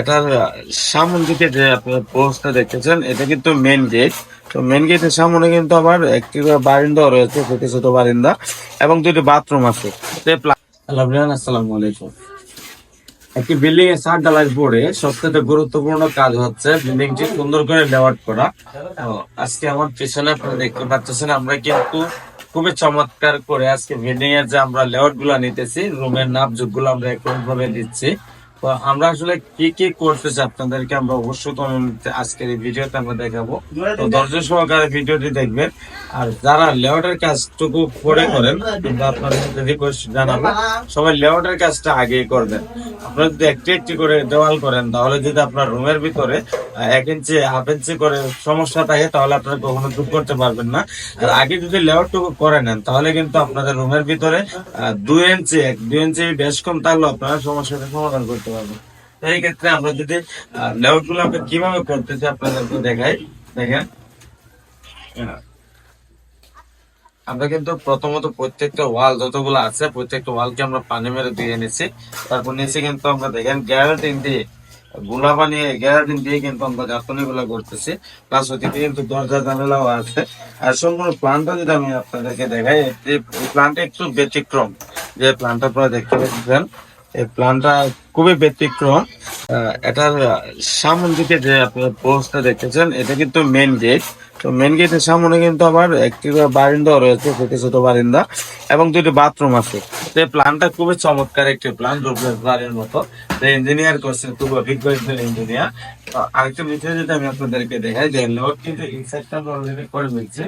এটার সামন দিকে যে আপনার পোস্টটা দেখতেছেন, এটা কিন্তু মেন গেট তো মেন গেটের সামনে কিন্তু আবার একটি বারিন্দা রয়েছে, ছোট ছোট বারিন্দা, এবং দুটি বাথরুম আছে। আসসালামু আলাইকুম। একটি বিল্ডিং এর সাত ডালার পরে সবচেয়ে গুরুত্বপূর্ণ কাজ হচ্ছে বিল্ডিংটি সুন্দর করে লেআউট করা। আজকে আমার পিছনে আপনারা দেখতে পাচ্ছেন, আমরা কিন্তু খুবই চমৎকার করে আজকে বিল্ডিং এর যে আমরা লেআউটগুলা নিতেছি রুমের নাপ যুগগুলো আমরা একরকম ভাবে দিচ্ছি। আমরা আসলে কি কি করতেছি আপনাদেরকে আমরা অবশ্যই আজকের এই ভিডিওতে আমরা দেখাবো। তো ধৈর্য সহকারে ভিডিওটি দেখবেন। আর যারা লেআউটের কাজটুকু পরে করেন কিন্তু আপনাদের রিকোয়েস্ট জানাব, সবাই লেআউটের কাজটা আগেই করবেন। আপনারা যদি একটি একটি করে দেওয়াল করেন, তাহলে যদি আপনার রুমের ভিতরে এক ইঞ্চি, হাফ ইঞ্চি করে সমস্যা থাকে, তাহলে আপনারা কখনো দূর করতে পারবেন না। আর আগে যদি লেআউটটুকু করে নেন, তাহলে কিন্তু আপনাদের রুমের ভিতরে দুই ইঞ্চি, এক, দুই ইঞ্চি বেশ কম থাকলেও আপনারা সমস্যাটা সমাধান করতে ক্ষেত্রে আমরা যদি লেআউটগুলো আমরা কীভাবে করতেছি আপনাদেরকে দেখাই, দেখেন। আমরা কিন্তু প্রথমত প্রত্যেকটা ওয়াল যতগুলো আছে, প্রত্যেকটা ওয়ালকে আমরা পানি মেরে দিয়ে নিছি। তারপর নিচে কিন্তু আমরা দেখেন গ্যারাটিন দিয়ে গুলা বানিয়ে গ্যারাটিন দিয়ে কিন্তু আমরা গাঁথনি গুলা করতেছি। প্লাস ওদিকে কিন্তু দরজা জানালাও আছে। আর সম্পূর্ণ প্ল্যানটা যদি আমি আপনাদেরকে দেখাই প্ল্যানটা একটু ব্যতিক্রম। যে প্ল্যানটা আপনারা দেখতে পাচ্ছেন এই প্ল্যানটা খুবই ব্যতিক্রম। এটার আহ, সামনের দিকে যে আপনার পোস্টটা দেখতেছেন এটা কিন্তু মেন গেট তো মেন গেটের সামনে কিন্তু আবার একটি বারিন্দা রয়েছে ছোট ছোট বারিন্দা এবং দুটি বাথরুম আছে। তো এই প্ল্যানটা খুবই চমৎকার একটি প্ল্যান ডুপ্লেস বাড়ির মতো। ইঞ্জিনিয়ার করছেন খুব অভিজ্ঞ একজন ইঞ্জিনিয়ার আরেকটা বিষয় যদি আমি আপনাদেরকে দেখাই যে লোড কিন্তু ইনসাইডটা করে ফেলছি।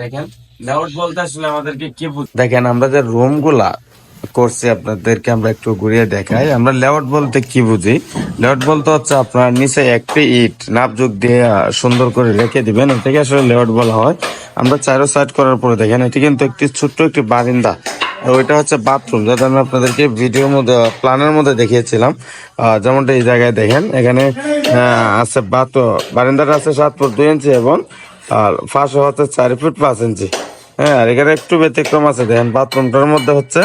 দেখেন লেআউট বলতে আসলে আমাদেরকে কি দেখেন, আমরা যে রুমগুলা করছি আপনাদেরকে আমরা একটু ঘুরিয়ে দেখাই। আমরা লেআউট বলতে কি বুঝি? লেআউট বলতে হচ্ছে আপনার নিচে একটি ইট নাপ যোগ দিয়ে সুন্দর করে রেখে দিবেন। এটাকে আসলে লেআউট বলা হয়। আমরা চারো সাইড করার পরে দেখেন, এটি কিন্তু একটি ছোট্ট একটি বারিন্দা। ওইটা হচ্ছে বাথরুম যেটা আমি আপনাদেরকে ভিডিওর মধ্যে প্ল্যানের মধ্যে দেখিয়েছিলাম। যেমনটা এই জায়গায় দেখেন, এখানে আছে বাথ বারিন্দাটা আছে সাত ফুট দুই ইঞ্চি এবং আর ফাঁসও হচ্ছে চারি ফুট পাঁচ ইঞ্চি। হ্যাঁ আর এখানে একটু ব্যতিক্রম আছে। দেখেন বাথরুমটার মধ্যে হচ্ছে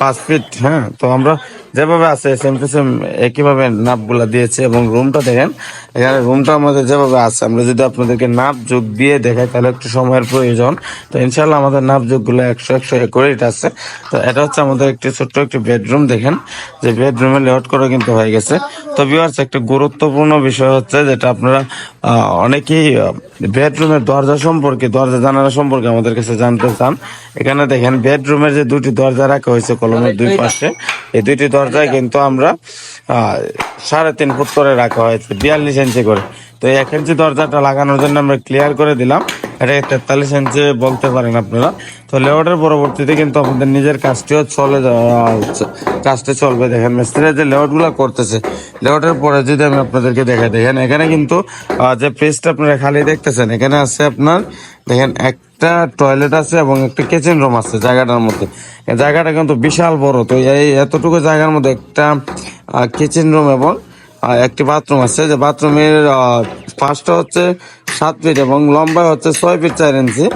পাঁচ ফিট হ্যাঁ তো আমরা যেভাবে আছে সেম টু সেম একইভাবে নাপগুলা দিয়েছে এবং রুমটা দেখেন এখানে রুমটা আমাদের যেভাবে আছে আমরা যদি আপনাদেরকে নাপ যোগ দিয়ে দেখাই তাহলে একটু সময়ের প্রয়োজন। তো ইনশাল্লাহ আমাদের নাপ যোগগুলো একশো একশো একুরেট আছে। তো এটা হচ্ছে আমাদের একটি ছোট্ট একটি বেডরুম দেখেন। যে বেডরুমে লেআউট করা কিন্তু হয়ে গেছে। তো ভিউয়ার্স একটা গুরুত্বপূর্ণ বিষয় হচ্ছে যেটা আপনারা আহ, অনেকেই বেডরুমের দরজা সম্পর্কে দরজা জানালা সম্পর্কে আমাদের কাছে জানতে চান। এখানে দেখেন বেডরুমের যে দুটি দরজা রাখা হয়েছে কলমের দুই পাশে এই দুইটি দরজায় কিন্তু আমরা সাড়ে তিন ফুট করে রাখা হয়েছে বিয়াল্লিশ ইঞ্চি করে। তো এক ইঞ্চি দরজাটা লাগানোর জন্য আমরা ক্লিয়ার করে দিলাম। এটা তেতাল্লিশ ইঞ্চি বলতে পারেন আপনারা। তো লেআউটের পরবর্তীতে কিন্তু আপনাদের নিজের কাজটিও চলে কাজটা চলবে। দেখেন, মিস্ত্রি যে লেআউটগুলো করতেছে লেআউটের পরে যদি আমি আপনাদেরকে দেখাই, দেখেন, এখানে কিন্তু যে পেজটা আপনারা খালি দেখতেছেন, এখানে আছে আপনার, দেখেন, একটা টয়লেট আছে এবং একটা কিচেন রুম আছে জায়গাটার মধ্যে। জায়গাটা কিন্তু বিশাল বড়। তো এই এতটুকু জায়গার মধ্যে একটা কিচেন রুম এবং একটি বাথরুম আছে। যে বাথরুমের ফার্স্টটা হচ্ছে সাত ফিট এবং লম্বা হচ্ছে ছয় ফিট চার ইঞ্চি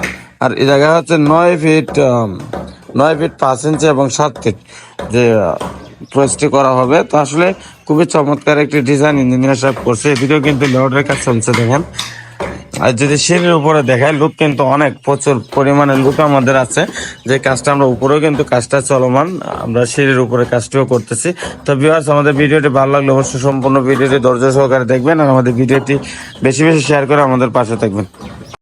আর এই জায়গায় হচ্ছে নয় ফিট নয় ফিট পাঁচ ইঞ্চি এবং সাত ফিট যে প্রস্তুতি করা হবে। তো আসলে খুবই চমৎকার একটি ডিজাইন ইঞ্জিনিয়ার সাহেব করছে। এদিকেও কিন্তু লোডের কাজ চলছে দেখেন। আর যদি সিঁড়ির উপরে দেখায় লুক কিন্তু অনেক, প্রচুর পরিমাণে লুক আমাদের আছে। যে কাজটা আমরা উপরেও কিন্তু কাজটা চলমান, আমরা সিঁড়ির উপরে কাজটিও করতেছি। তো ভিউয়ার্স আমাদের ভিডিওটি ভালো লাগলে অবশ্যই সম্পূর্ণ ভিডিওটি ধৈর্য সহকারে দেখবেন, আর আমাদের ভিডিওটি বেশি বেশি শেয়ার করে আমাদের পাশে থাকবেন।